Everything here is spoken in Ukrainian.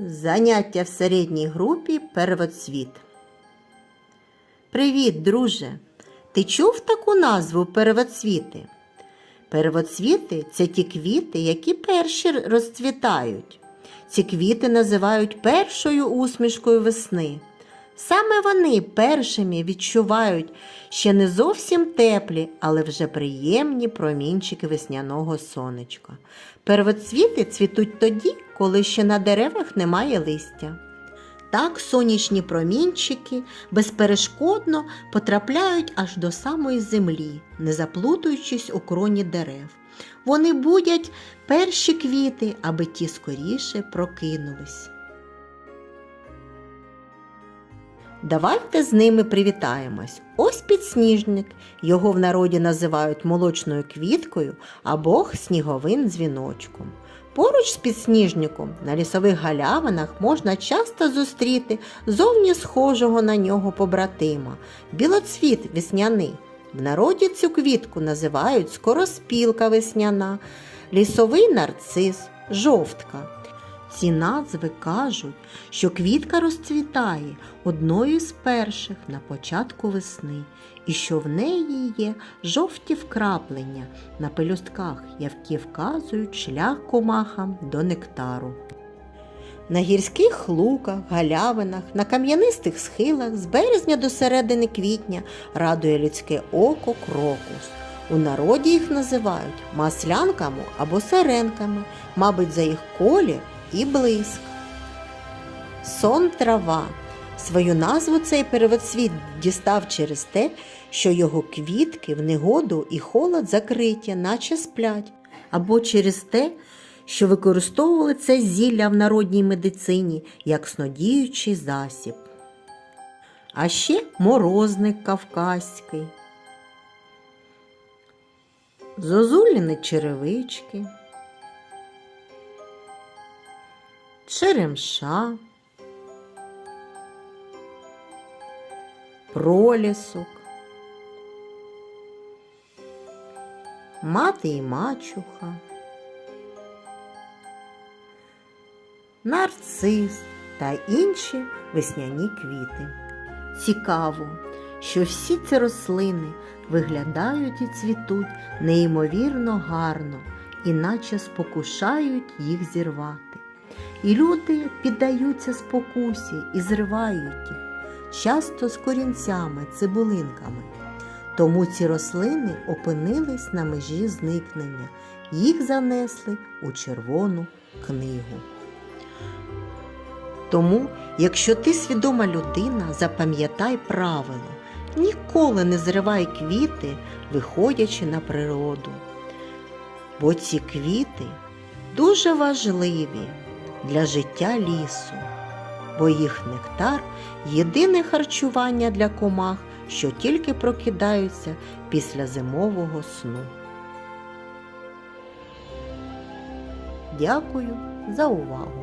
Заняття в середній групі первоцвіт. Привіт, друже! Ти чув таку назву первоцвіти? Первоцвіти це ті квіти, які перші розцвітають. Ці квіти називають першою усмішкою весни. Саме вони першими відчувають ще не зовсім теплі, але вже приємні промінчики весняного сонечка. Первоцвіти цвітуть тоді, коли ще на деревах немає листя. Так сонячні промінчики безперешкодно потрапляють аж до самої землі, не заплутуючись у кроні дерев. Вони будять перші квіти, аби ті скоріше прокинулись. Давайте з ними привітаємось. Ось підсніжник. Його в народі називають молочною квіткою або сніговим дзвіночком. Поруч з підсніжником на лісових галявинах можна часто зустріти зовні схожого на нього побратима білоцвіт весняний. В народі цю квітку називають скороспілка весняна, лісовий нарцис, жовтка. Ці назви кажуть, що квітка розцвітає одною з перших на початку весни, і що в неї є жовті вкраплення на пелюстках, які вказують шлях комахам до нектару. На гірських луках, галявинах, на кам'янистих схилах з березня до середини квітня радує людське око крокус. У народі їх називають маслянками або сиренками, мабуть, за їх колір і блиск. Сон трава. Свою назву цей первоцвіт дістав через те, що його квітки в негоду і холод закриті, наче сплять, або через те, що використовували це зілля в народній медицині як снодіючий засіб. А ще морозник кавказький, зозуліни черевички, черемша, пролісок, мати і мачуха. нарцис та інші весняні квіти. Цікаво, що всі ці рослини виглядають і цвітуть неймовірно гарно, іначе спокушають їх зірвати. І люди піддаються спокусі і зривають їх, часто з корінцями, цибулинками. Тому ці рослини опинились на межі зникнення, їх занесли у червону книгу. Тому, якщо ти свідома людина, запам'ятай правило, ніколи не зривай квіти, виходячи на природу. Бо ці квіти дуже важливі для життя лісу, бо їх нектар єдине харчування для комах, що тільки прокидаються після зимового сну. Дякую за увагу!